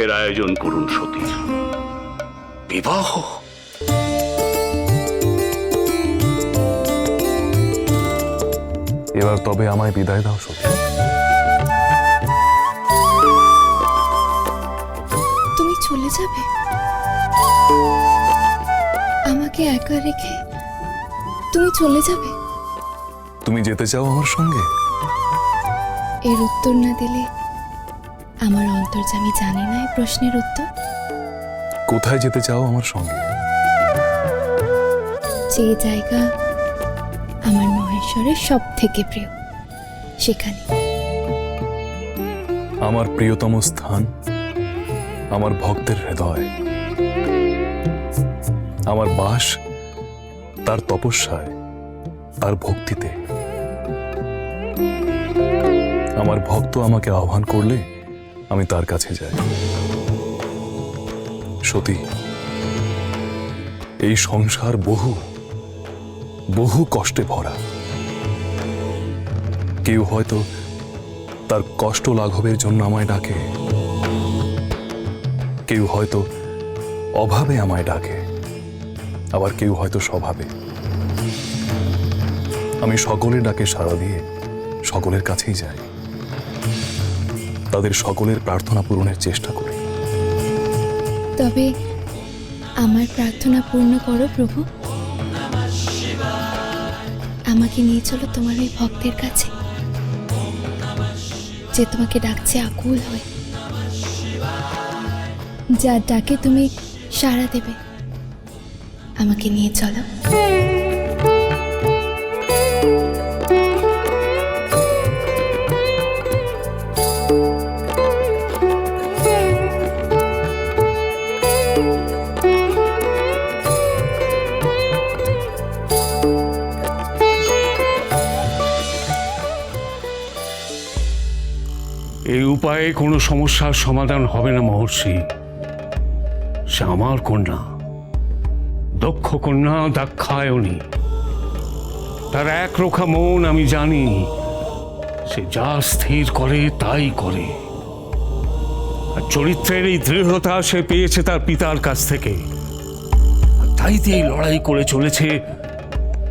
বিবাহের আয়োজন করুন সতীর বিবাহ? এবার তবে আমায় বিদায় দাও সত্যি তুমি চলে যাবে? আমাকে একা রেখে তুমি চলে যাবে? তুমি যেতে চাও আমার সঙ্গে? এর উত্তর না দিলে আমার অন্তর্জামী জানে না এই প্রশ্নের উত্তর? কোথায় যেতে চাও আমার সঙ্গে? যে জায়গা আমার মহেশ্বরের সব থেকে প্রিয় সেখানে। আমার প্রিয়তম স্থান আমার ভক্তের হৃদয় আমার বাস তার তপস্যায় তার ভক্তিতে। আমার ভক্ত আমাকে আহ্বান করলে আমি তার কাছে যাই। সতী, এই সংসার বহু বহু কষ্টে ভরা। কেউ হয়তো তার কষ্ট লাঘবের জন্য আমায় ডাকে। কেউ হয়তো অভাবে আমায় ডাকে। আবার কেউ হয়তো স্বভাবে। আমি সকলের ডাকে সাড়া দিয়ে সকলের কাছেই যাই। তাদের সকলের প্রার্থনা পূরণের চেষ্টা করি তবে আমার প্রার্থনা পূর্ণ করো, প্রভু। আমাকে নিয়ে চলো তোমার ওই ভক্তের কাছে, যে তোমাকে ডাকছে আকুল হয়ে, যার ডাকে তুমি সাড়া দেবে। আমাকে নিয়ে চলো। এই উপায়ে কোনো সমস্যার সমাধান হবে না মহর্ষি। সে আমার কন্যা। দক্ষ কন্যা দাক্ষায়ণী। তার এক রোখা মন আমি জানি। সে যা স্থির করে তাই করে। আর চরিত্রের এই দৃঢ়তা সে পেয়েছে তার পিতার কাছ থেকে। তাই দিয়ে লড়াই করে চলেছে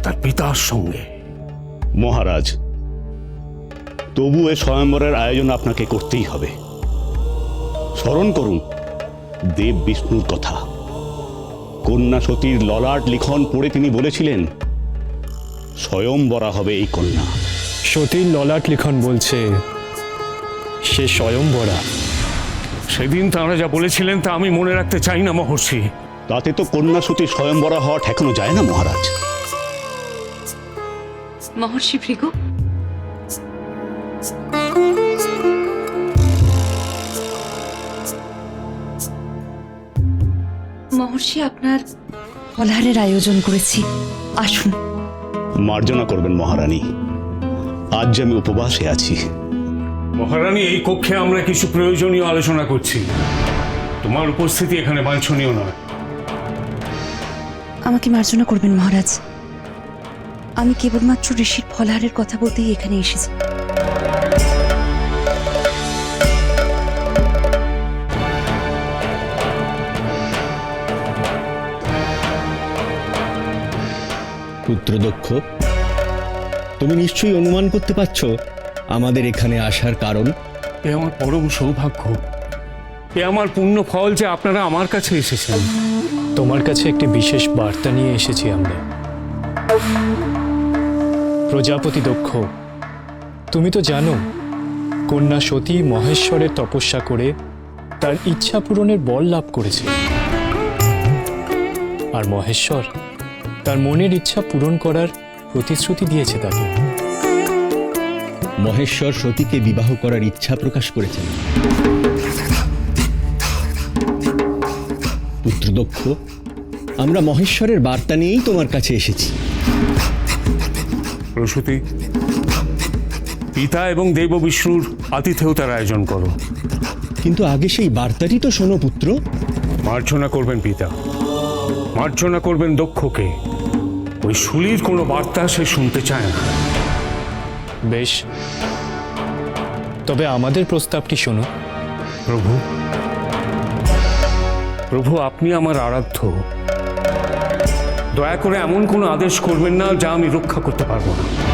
তার পিতার সঙ্গে। মহারাজ তবু এ স্বয়ম্বরের আয়োজন আপনাকে করতেই হবে। স্মরণ করুন দেব বিষ্ণুর কথা। কন্যা সতীর ললাট লিখন পড়ে তিনি বলেছিলেন স্বয়ম্বরা হবে এই কন্যা। সতীর ললাট লিখন বলছে সে স্বয়ংবরা সেদিন তাঁরা যা বলেছিলেন তা আমি মনে রাখতে চাই না মহর্ষি। তাতে তো কন্যা সতীর স্বয়ম্বরা হওয়া ঠেকানো যায় না মহারাজ। মহর্ষি ভৃগু মহর্ষি আপনার ফলাহারের আয়োজন করেছি। আসুন। মার্জনা করবেন মহারানী। আজ যে আমি উপবাসে আছি। মহারানী এই কক্ষে আমরা কিছু প্রয়োজনীয় আলোচনা করছি। তোমার উপস্থিতি এখানে বাঞ্ছনীয় নয়। আমাকে মার্জনা করবেন মহারাজ। আমি কেবলমাত্র ঋষির ফলাহারের কথা বলতেই এখানে এসেছি। পুত্রদক্ষ। তুমি নিশ্চয়ই অনুমান করতে পারছ আমাদের এখানে আসার কারণ। এ আমার পরম সৌভাগ্য। এ আমার পূর্ণ ফল যে আপনারা আমার কাছে এসেছেন। তোমার কাছে একটি বিশেষ বার্তা নিয়ে এসেছি আমরা। প্রজাপতি দক্ষ তুমি তো জানো কন্যা সতী মহেশ্বরের তপস্যা করে তার ইচ্ছা পূরণের বল লাভ করেছে। আর মহেশ্বর তার মনের ইচ্ছা পূরণ করার প্রতিশ্রুতি দিয়েছে তাকে। মহেশ্বর সতীকে বিবাহ করার ইচ্ছা প্রকাশ করেছেন। পুত্রদক্ষ আমরা মহেশ্বরের বার্তা নিয়েই তোমার কাছে এসেছি। প্রসূতি পিতা এবং দেব বিষ্ণুর আতিথেয়তার আয়োজন করো। কিন্তু আগে সেই বার্তাটি তো শোনো পুত্র। মার্জনা করবেন পিতা। মার্জনা করবেন দক্ষকে। ওই শুলির কোনো বার্তা সে শুনতে চায় না। বেশ। তবে আমাদের প্রস্তাবটি শোনো। প্রভু প্রভু আপনি আমার আরাধ্য। দয়া করে এমন কোনো আদেশ করবেন না যা আমি রক্ষা করতে পারব না।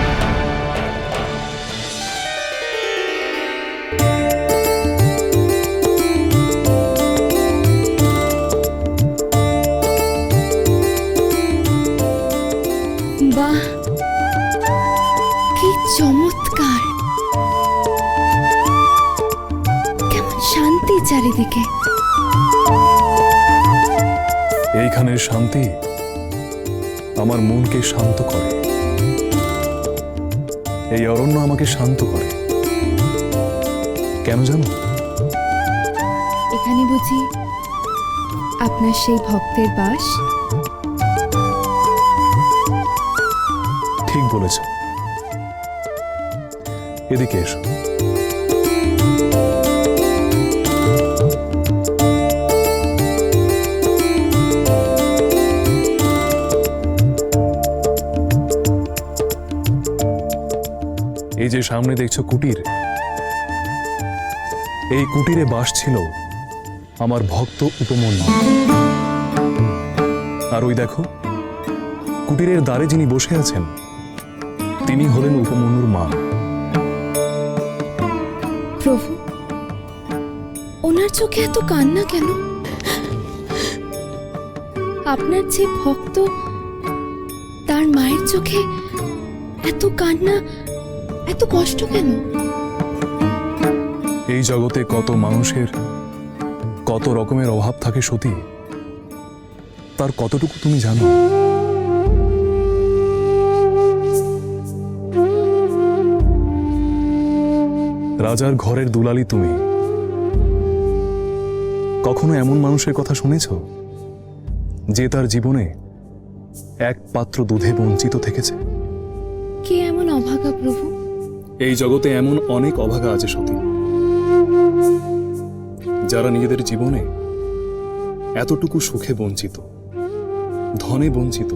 শান্তি আমার মনকে শান্ত করে। এই অরণ্য আমাকে শান্ত করে। কেন জানো? এখানে বুঝি আপনার সেই ভক্তের বাস? ঠিক বলেছ। এদিকে এসো। যে সামনে দেখছ কুটির, এই কুটিরে বাস ছিল আমার ভক্ত উপমন্যু। আর ওই দেখো, কুটিরের দ্বারে যিনি বসে আছেন, তিনি হলেন উপমন্যুর মা। প্রভু, ওনার চোখে এত কান্না কেন? আপনার যে ভক্ত, তার মায়ের চোখে এত কান্না এত কষ্ট কেন? এই জগতে কত মানুষের কত রকমের অভাব থাকে সতী। তার কতটুকু তুমি জানো? রাজার ঘরের দুলালি তুমি। কখনো এমন মানুষের কথা শুনেছ? যে তার জীবনে এক পাত্র দুধে বঞ্চিত থেকেছে? কে এমন অভাগা প্রভু? এই জগতে এমন অনেক অভাগা আছে সতী। যারা নিজেদের জীবনে এতটুকু সুখে বঞ্চিত ধনে বঞ্চিত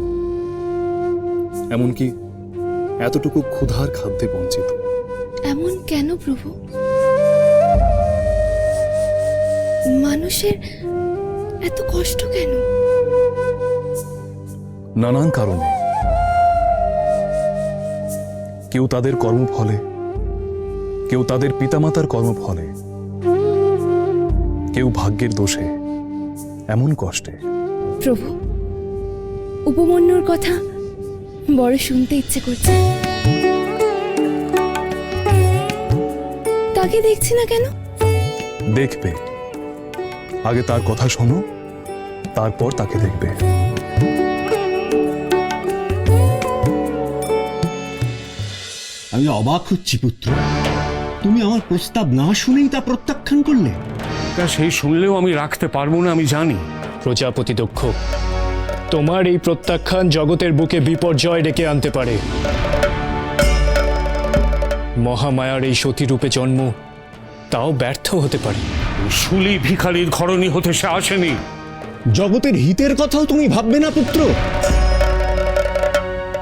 এমনকি এতটুকু ক্ষুধার খাদ্যে বঞ্চিত। এমন কেন প্রভু? মানুষের এত কষ্ট কেন? নানান কারণে। কেউ তাদের কর্মফলে কেউ তাদের পিতামাতার কর্মফলে কেউ ভাগ্যের দোষে এমন কষ্টে। প্রভু উপমন্যুর কথা বড় শুনতে ইচ্ছে করছে। তাকে দেখছি না কেন? দেখবে। আগে তার কথা শোনো তারপর তাকে দেখবে। আমি অবাক হচ্ছি পুত্র। তুমি আমার প্রস্তাব না শুনেই তা প্রত্যাখ্যান করলে? তা সেই শুনলেও আমি রাখতে পারব না আমি জানি। প্রজাপতি দক্ষ তোমার এই প্রত্যাখ্যান জগতের বুকে বিপর্যয় ডেকে আনতে পারে। মহামায়ার এই সতীরূপে জন্ম তাও ব্যর্থ হতে পারে। শুলি ভিখারির ঘরণী হতে সে আসেনি। জগতের হিতের কথাও তুমি ভাববে না পুত্র?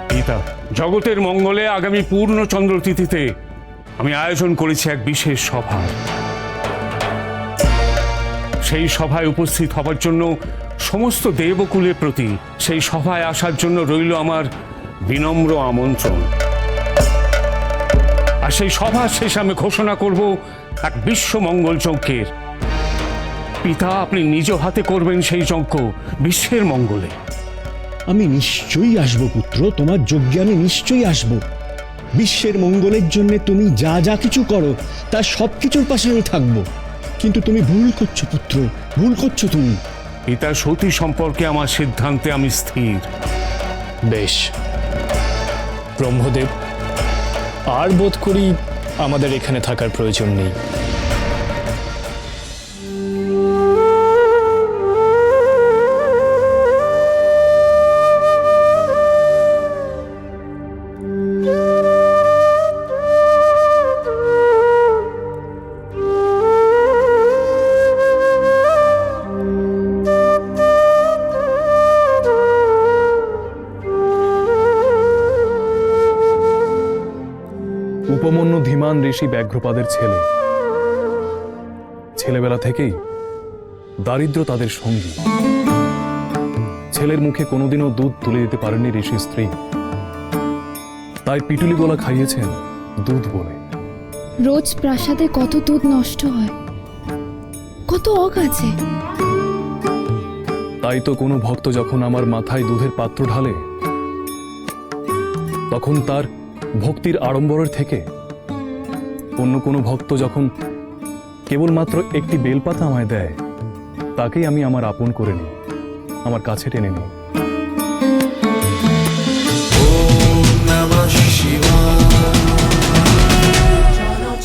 পিতা জগতের মঙ্গলে আগামী পূর্ণচন্দ্র তিথিতে আমি আয়োজন করেছি এক বিশেষ সভা সেই সভায় উপস্থিত হবার জন্য সমস্ত দেবকুলের প্রতি সেই সভায় আসার জন্য রইল আমার বিনম্র আমন্ত্রণ। আর সেই সভা শেষে আমি ঘোষণা করব এক বিশ্ব মঙ্গল যজ্ঞের। পিতা, আপনি নিজ হাতে করবেন সেই যজ্ঞ বিশ্বের মঙ্গলে। আমি নিশ্চয়ই আসব পুত্র, তোমার যজ্ঞে আমি নিশ্চয়ই আসব। বিশ্বের মঙ্গলের জন্য তুমি যা যা কিছু করো তার সব কিছুর পাশে আমি থাকব। কিন্তু তুমি ভুল করছ পুত্র। ভুল করছ তুমি। পিতা সতী সম্পর্কে আমার সিদ্ধান্তে আমি স্থির। বেশ। ব্রহ্মদেব আর বোধ করি আমাদের এখানে থাকার প্রয়োজন নেই। ধীমান ঋষি ব্যাঘ্রপাদের ছেলে। ছেলেবেলা থেকেই দারিদ্র তাদের সঙ্গী। ছেলের মুখে কোনোদিনও দুধ তুলে দিতে পারেননি ঋষির স্ত্রী। তাই পিটুলি গোলা খাইয়েছেন দুধ বলে। রোজ প্রাসাদে কত দুধ নষ্ট হয়। কত অক আছে। তাই তো কোনো ভক্ত যখন আমার মাথায় দুধের পাত্র ঢালে তখন তার ভক্তির আড়ম্বরের থেকে অন্য কোনো ভক্ত যখন কেবলমাত্র একটি বেলপাতা আমায় দেয়, তাকেই আমি আমার আপন করে নিই, আমার কাছে টেনে নিই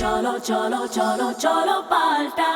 চলো চলো চলো চলো পাল্টা.